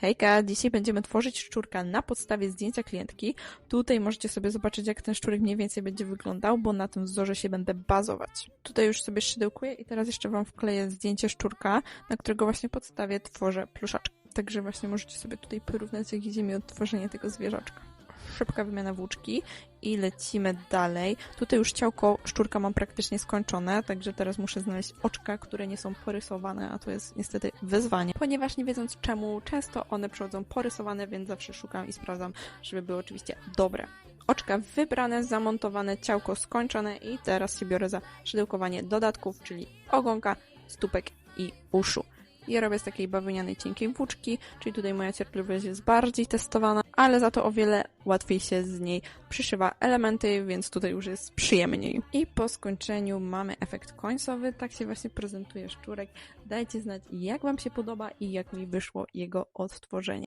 Hejka, dzisiaj będziemy tworzyć szczurka na podstawie zdjęcia klientki. Tutaj możecie sobie zobaczyć, jak ten szczurek mniej więcej będzie wyglądał, bo na tym wzorze się będę bazować. Tutaj już sobie szydełkuję i teraz jeszcze Wam wkleję zdjęcie szczurka, na którego właśnie podstawie tworzę pluszaczka. Także właśnie możecie sobie tutaj porównać, jak idzie mi odtworzenie tego zwierzaczka. Szybka wymiana włóczki i lecimy dalej. Tutaj już ciałko szczurka mam praktycznie skończone, także teraz muszę znaleźć oczka, które nie są porysowane, a to jest niestety wyzwanie. Ponieważ nie wiedząc czemu, często one przychodzą porysowane, więc zawsze szukam i sprawdzam, żeby były oczywiście dobre. Oczka wybrane, zamontowane, ciałko skończone i teraz się biorę za szydełkowanie dodatków, czyli ogonka, stópek i uszu. Ja robię z takiej bawełnianej cienkiej włóczki, czyli tutaj moja cierpliwość jest bardziej testowana, ale za to o wiele łatwiej się z niej przyszywa elementy, więc tutaj już jest przyjemniej. I po skończeniu mamy efekt końcowy, tak się właśnie prezentuje szczurek. Dajcie znać, jak Wam się podoba i jak mi wyszło jego odtworzenie.